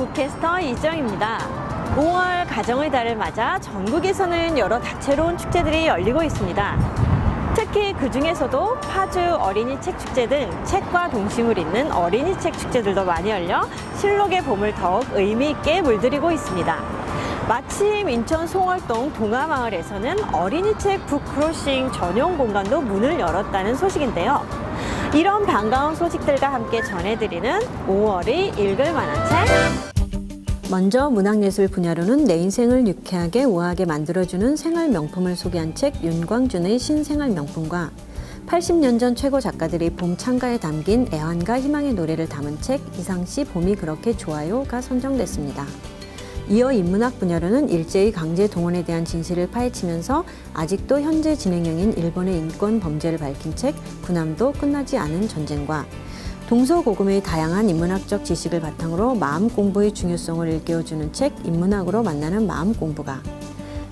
굿캐스터 이정입니다. 5월 가정의 달을 맞아 전국에서는 여러 다채로운 축제들이 열리고 있습니다. 특히 그 중에서도 파주 어린이 책 축제 등 책과 동심을 잇는 어린이 책 축제들도 많이 열려 실록의 봄을 더욱 의미 있게 물들이고 있습니다. 마침 인천 송월동 동아마을에서는 어린이 책 북크로싱 전용 공간도 문을 열었다는 소식인데요. 이런 반가운 소식들과 함께 전해드리는 5월이 읽을 만한 책. 먼저 문학예술 분야로는 내 인생을 유쾌하게 우아하게 만들어주는 생활 명품을 소개한 책 윤광준의 신생활 명품과 80년 전 최고 작가들이 봄 창가에 담긴 애환과 희망의 노래를 담은 책 이상 씨 봄이 그렇게 좋아요가 선정됐습니다. 이어 인문학 분야로는 일제의 강제 동원에 대한 진실을 파헤치면서 아직도 현재 진행형인 일본의 인권 범죄를 밝힌 책 군함도 끝나지 않은 전쟁과 동서고금의 다양한 인문학적 지식을 바탕으로 마음 공부의 중요성을 일깨워주는 책 인문학으로 만나는 마음 공부가.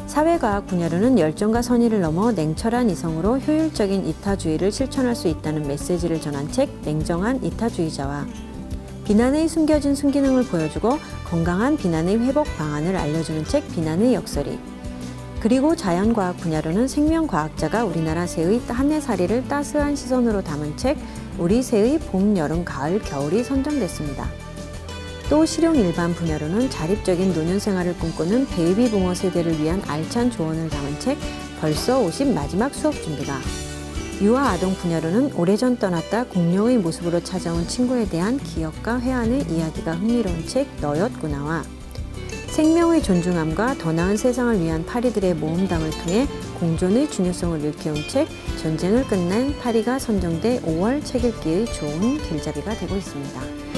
사회과학 분야로는 열정과 선의를 넘어 냉철한 이성으로 효율적인 이타주의를 실천할 수 있다는 메시지를 전한 책 냉정한 이타주의자와 비난의 숨겨진 순기능을 보여주고 건강한 비난의 회복 방안을 알려주는 책 비난의 역설이 그리고 자연과학 분야로는 생명과학자가 우리나라 새의 한해살이를 따스한 시선으로 담은 책 우리 새의 봄, 여름, 가을, 겨울이 선정됐습니다. 또 실용 일반 분야로는 자립적인 노년 생활을 꿈꾸는 베이비 부모 세대를 위한 알찬 조언을 담은 책 벌써 50 마지막 수업 준비가 유아 아동 분야로는 오래전 떠났다 공룡의 모습으로 찾아온 친구에 대한 기억과 회한의 이야기가 흥미로운 책 너였구나와 생명의 존중함과 더 나은 세상을 위한 파리들의 모험담을 통해 공존의 중요성을 일깨운 책 전쟁을 끝낸 파리가 선정돼 5월 책 읽기의 좋은 길잡이가 되고 있습니다.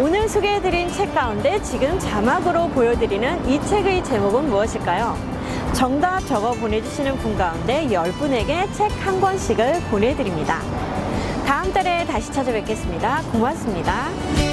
오늘 소개해드린 책 가운데 지금 자막으로 보여드리는 이 책의 제목은 무엇일까요? 정답 적어 보내주시는 분 가운데 10분에게 책 한 권씩을 보내드립니다. 다음 달에 다시 찾아뵙겠습니다. 고맙습니다.